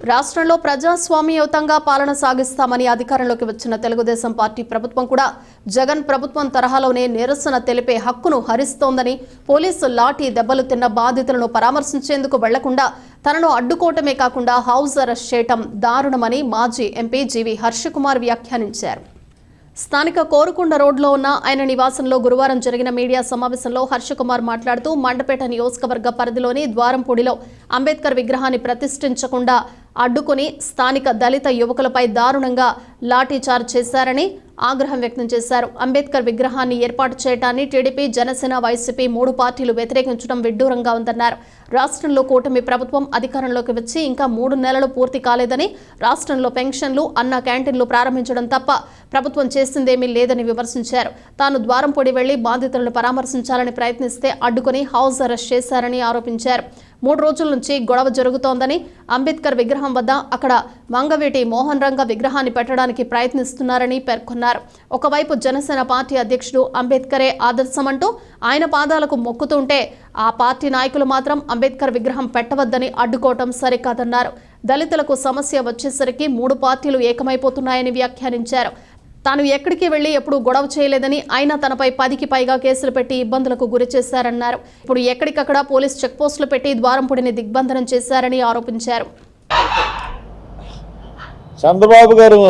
రాష్ట్రంలో ప్రజాస్వామ్యయుతంగా పాలన సాగిస్తామని అధికారంలోకి వచ్చిన తెలుగుదేశం పార్టీ ప్రభుత్వం కూడా జగన్ ప్రభుత్వం తరహాలోనే నిరసన తెలిపే హక్కును హరిస్తోందని పోలీసు లాఠీ దెబ్బలు తిన్న బాధితులను పరామర్శించేందుకు వెళ్ళకుండా తనను అడ్డుకోవటమే కాకుండా హౌస్ అరెస్ట్ చేయటం దారుణమని మాజీ ఎంపీ జీవి హర్షకుమార్ వ్యాఖ్యానించారు. స్థానిక కోరుకొండ రోడ్లో ఉన్న ఆయన నివాసంలో గురువారం జరిగిన మీడియా సమావేశంలో హర్షకుమార్ మాట్లాడుతూ మండపేట నియోజకవర్గ పరిధిలోని ద్వారంపూడిలో అంబేద్కర్ విగ్రహాన్ని ప్రతిష్ఠించకుండా అడ్డుకుని స్థానిక దళిత యువకులపై దారుణంగా లాఠీచార్జ్ చేశారని ఆగ్రహం వ్యక్తం చేశారు. అంబేద్కర్ విగ్రహాన్ని ఏర్పాటు చేయడాన్ని టీడీపీ జనసేన వైసీపీ మూడు పార్టీలు వ్యతిరేకించడం విడ్డూరంగా ఉందన్నారు. రాష్ట్రంలో కూటమి ప్రభుత్వం అధికారంలోకి వచ్చి ఇంకా మూడు నెలలు పూర్తి కాలేదని రాష్ట్రంలో పెన్షన్లు అన్న క్యాంటీన్లు ప్రారంభించడం తప్ప ప్రభుత్వం చేసిందేమీ లేదని విమర్శించారు. తాను ద్వారం పొడి వెళ్ళి బాధితులను పరామర్శించాలని ప్రయత్నిస్తే అడ్డుకుని హౌస్ అరెస్ట్ చేశారని ఆరోపించారు. మూడు రోజుల నుంచి గొడవ జరుగుతోందని అంబేద్కర్ విగ్రహం వద్ద అక్కడ మంగవీటి మోహన్ రంగ విగ్రహాన్ని పెట్టడానికి ప్రయత్నిస్తున్నారని పేర్కొన్నారు. ఒకవైపు జనసేన పార్టీ అధ్యక్షుడు అంబేద్కరే ఆదర్శమంటూ ఆయన పాదాలకు మొక్కుతుంటే ఆ పార్టీ నాయకులు మాత్రం అంబేద్కర్ విగ్రహం పెట్టవద్దని అడ్డుకోవటం సరికాదన్నారు. దళితులకు సమస్య వచ్చేసరికి మూడు పార్టీలు ఏకమైపోతున్నాయని వ్యాఖ్యానించారు. తాను ఎక్కడికి వెళ్ళి ఎప్పుడు గొడవ చేయలేదని ఆయన తనపై పదికి పైగా కేసులు పెట్టి ఇబ్బందులకు గురి చేశారన్నారు. ఇప్పుడు ఎక్కడికక్కడ పోలీస్ చెక్పోస్టులు పెట్టి ద్వారంపొడిని దిగ్బంధనం చేశారని ఆరోపించారు. చంద్రబాబు గారు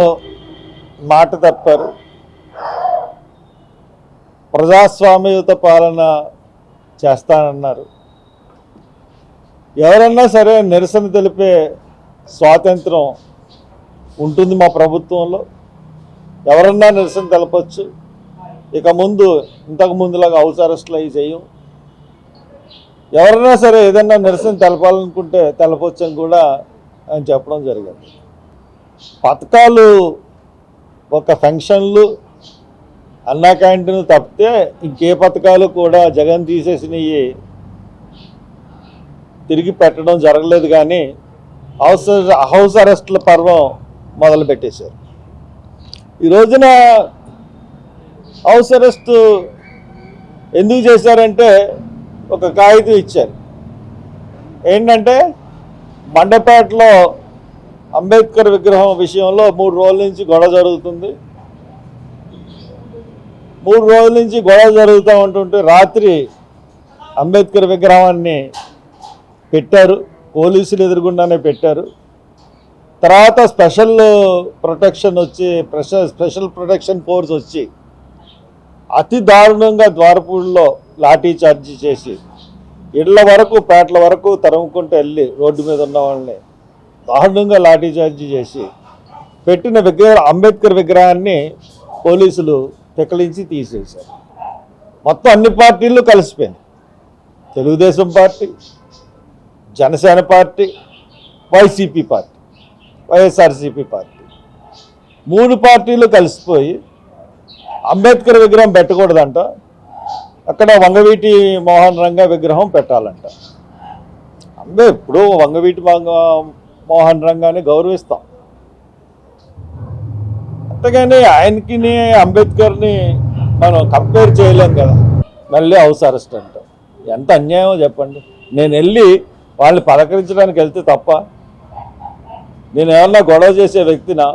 మాట తప్పారు. ప్రజాస్వామ్యయుత పాలన చేస్తానన్నారు. ఎవరన్నా సరే నిరసన తెలిపే స్వాతంత్రం ఉంటుంది మా ప్రభుత్వంలో. ఎవరన్నా నిరసన తెలపచ్చు. ఇక ముందు ఇంతకు ముందులాగా హౌస్ అరెస్ట్లు అవి చేయం. ఎవరైనా సరే ఏదన్నా నిరసన తెలపాలనుకుంటే తెలపచ్చు అని కూడా ఆయన చెప్పడం జరిగింది. పథకాలు ఒక ఫంక్షన్లు అన్నా క్యాంటీన్లు తప్పితే ఇంకే పథకాలు కూడా జగన్ తీసేసినవి తిరిగి పెట్టడం జరగలేదు కానీ హౌస్ హౌస్ అరెస్ట్ల పర్వం మొదలుపెట్టేశారు. ఈ రోజున హౌస్ అరెస్ట్ ఎందుకు చేశారంటే ఒక కాగితం ఇచ్చారు. ఏంటంటే మండపేటలో అంబేద్కర్ విగ్రహం విషయంలో మూడు రోజుల నుంచి గొడవ జరుగుతుంది. మూడు రోజుల నుంచి గొడవ జరుగుతూ ఉంటుంటే రాత్రి అంబేద్కర్ విగ్రహాన్ని పెట్టారు. పోలీసులు ఎదురుగుండానే పెట్టారు. తర్వాత స్పెషల్ ప్రొటెక్షన్ వచ్చి స్పెషల్ స్పెషల్ ప్రొటెక్షన్ ఫోర్స్ వచ్చి అతి దారుణంగా ద్వారపూడిలో లాఠీ చార్జీ చేసి ఇళ్ళ వరకు పేటల వరకు తరుముకుంటూ వెళ్ళి రోడ్డు మీద ఉన్న వాళ్ళని దారుణంగా లాఠీచార్జీ చేసి పెట్టిన విగ్రహ అంబేద్కర్ విగ్రహాన్ని పోలీసులు పెకలించి తీసేశారు. మొత్తం అన్ని పార్టీలు కలిసిపోయింది Telugu Desam party Janasena party YCP party YSRCP party. మూడు పార్టీలు కలిసిపోయి అంబేద్కర్ విగ్రహం పెట్టకూడదంట. అక్కడ వంగవీటి మోహన్ రంగ విగ్రహం పెట్టాలంట. అంబే ఇప్పుడు వంగవీటి మోహన్ రంగాన్ని గౌరవిస్తాం. అంతేగాని ఆయనకి అంబేద్కర్ని మనం కంపేర్ చేయలేం కదా. మళ్ళీ హౌస్ అరెస్ట్ అంటాం. ఎంత అన్యాయమో చెప్పండి. నేను వెళ్ళి వాళ్ళని పలకరించడానికి వెళ్తే తప్ప నేను ఏమన్నా గొడవ చేసే వ్యక్తినా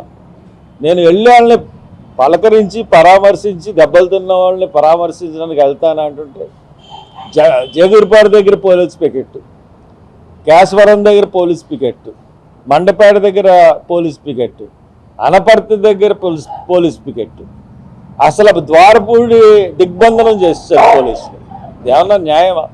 నేను వెళ్ళి వాళ్ళని పలకరించి పరామర్శించి దెబ్బలు తిన్న వాళ్ళని పరామర్శించడానికి వెళ్తాను అంటుంటే జ జగూర్పాడు దగ్గర పోలీస్ పికెట్ కేశవరం దగ్గర పోలీస్ పికెట్ మండపేట దగ్గర పోలీస్ పికెట్ అనపర్తి దగ్గర పోలీస్ పోలీస్ పికెట్. అసలు ద్వారపూడి దిగ్బంధనం చేస్తారు పోలీసులు. ఏమన్నా న్యాయమా?